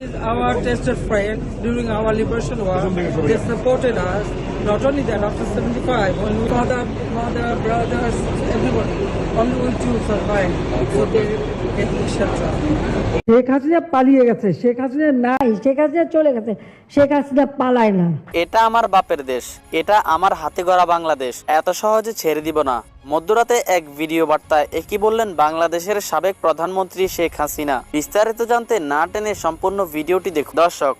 is our tested friend during our liberation war. They supported us. Not only that, after 75, when we father, mother, brothers, everybody, only we two survived. So they get shelter. Sheikh Hasina পালিয়ে গেছে শেখ হাসিনা নাই শেখ হাসিনা চলে গেছে শেখ হাসিনা পালায় না এটা আমার বাপের দেশ এটা আমার হাতে গড়া বাংলাদেশ এত সহজে ছেড়ে দিব না মধ্যরাতে এক ভিডিও বার্তায় একই বললেন বাংলাদেশের সাবেক প্রধানমন্ত্রী শেখ হাসিনা। বিস্তারিত জানতে না টেনে সম্পূর্ণ ভিডিওটি দেখুন। দর্শক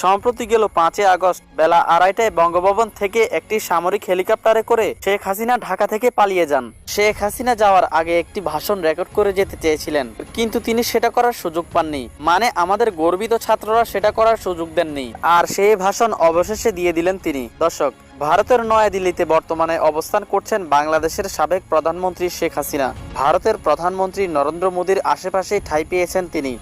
সম্প্রতি গেল পাঁচই আগস্ট, বেলা আড়াইটায় বঙ্গভবন থেকে একটি সামরিক হেলিকপ্টারে করে শেখ হাসিনা ঢাকা থেকে পালিয়ে যান। শেখ হাসিনা যাওয়ার আগে একটি ভাষণ রেকর্ড করে যেতে চেয়েছিলেন, কিন্তু তিনি সেটা করার সুযোগ পাননি। মানে আমাদের গর্বিত ছাত্ররা সেটা করার সুযোগ দেননি। আর সেই ভাষণ অবশেষে দিয়ে দিলেন তিনি। দর্শক, ভারতের নয়াদিল্লিতে বর্তমানে অবস্থান করছেন বাংলাদেশের সাবেক প্রধানমন্ত্রী শেখ হাসিনা। ভারতের প্রধানমন্ত্রী নরেন্দ্র মোদীর আশেপাশেই ঠাঁই পেয়েছেন তিনি।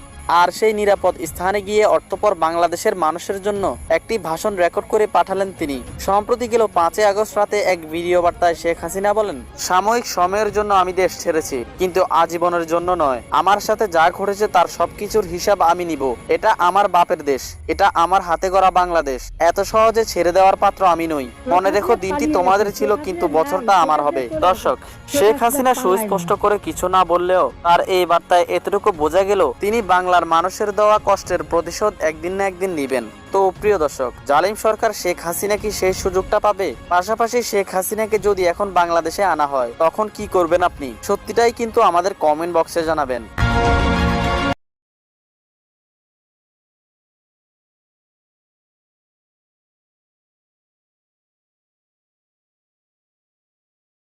আর সেই নিরাপদ স্থানে গিয়ে অর্থপর বাংলাদেশের মানুষের জন্য একটি ভাষণ রেকর্ড করে পাঠালেন তিনি। সম্প্রতি গেল পাঁচই আগস্ট রাতে এক ভিডিও বার্তায় শেখ হাসিনা বলেন, সাময়িক সময়ের জন্য আমি দেশ ছেড়েছি, কিন্তু আজীবনের জন্য নয়। আমার সাথে যা ঘটেছে তার সবকিছুর হিসাব আমি নিব। এটা আমার বাপের দেশ, এটা আমার হাতে গড়া বাংলাদেশ। এত সহজে ছেড়ে দেওয়ার পাত্র আমি নই। মনে রেখো দিনটি তোমাদের ছিল, কিন্তু বছরটা আমার হবে। দর্শক, শেখ হাসিনা সুস্পষ্ট করে কিছু না বললেও তার এই বার্তায় এতটুকু বোঝা গেল, তিনি বাংলার মানুষের দেওয়া কষ্টের প্রতিশোধ একদিন না একদিন নিবেন। তো প্রিয় দর্শক, জালিম সরকার শেখ হাসিনা কি সেই সুযোগটা পাবে? পাশাপাশি শেখ হাসিনাকে যদি এখন বাংলাদেশে আনা হয়, তখন কি করবেন আপনি? সত্যিটাই কিন্তু আমাদের কমেন্ট বক্সে জানাবেন।